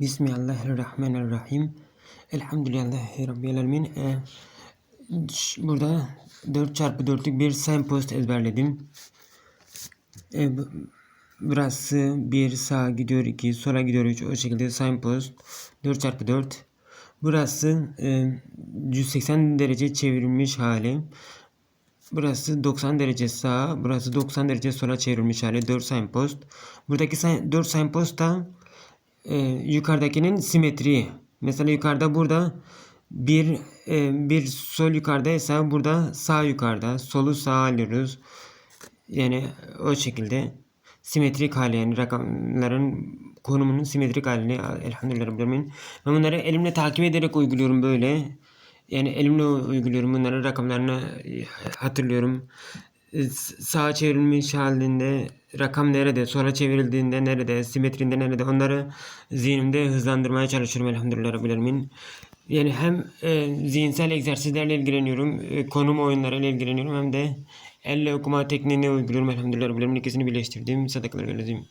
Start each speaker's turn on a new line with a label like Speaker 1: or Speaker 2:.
Speaker 1: Bismillahirrahmanirrahim. Elhamdülillahi Rabbil Alemin. Ee, burada 4 çarpı 4'lük bir signpost ezberledim. Ee, bu- burası 1 sağa gidiyor 2 sola gidiyor 3 o şekilde signpost 4 çarpı 4. Burası e, 180 derece çevrilmiş hali. Burası 90 derece sağa, burası 90 derece sola çevrilmiş hali 4 signpost. Buradaki sign- 4 signpost da e, yukarıdakinin simetri. Mesela yukarıda burada bir e, bir sol yukarıdaysa burada sağ yukarıda. Solu sağa alıyoruz. Yani o şekilde simetrik hali yani rakamların konumunun simetrik halini elhamdülillah Rabbil Alemin. Ben bunları elimle takip ederek uyguluyorum böyle. Yani elimle uyguluyorum bunları rakamlarını e, hatırlıyorum. E, Sağa çevrilmiş halinde rakam nerede, sola çevrildiğinde nerede, simetrinde nerede onları zihnimde hızlandırmaya çalışıyorum elhamdülillah Rabbil Alemin. Yani hem e, zihinsel egzersizlerle ilgileniyorum, e, konum oyunlarıyla ilgileniyorum hem de elle okuma tekniğini uyguluyorum elhamdülillah Rabbil Alemin. Birleştirdim. Sadakalar geleceğim.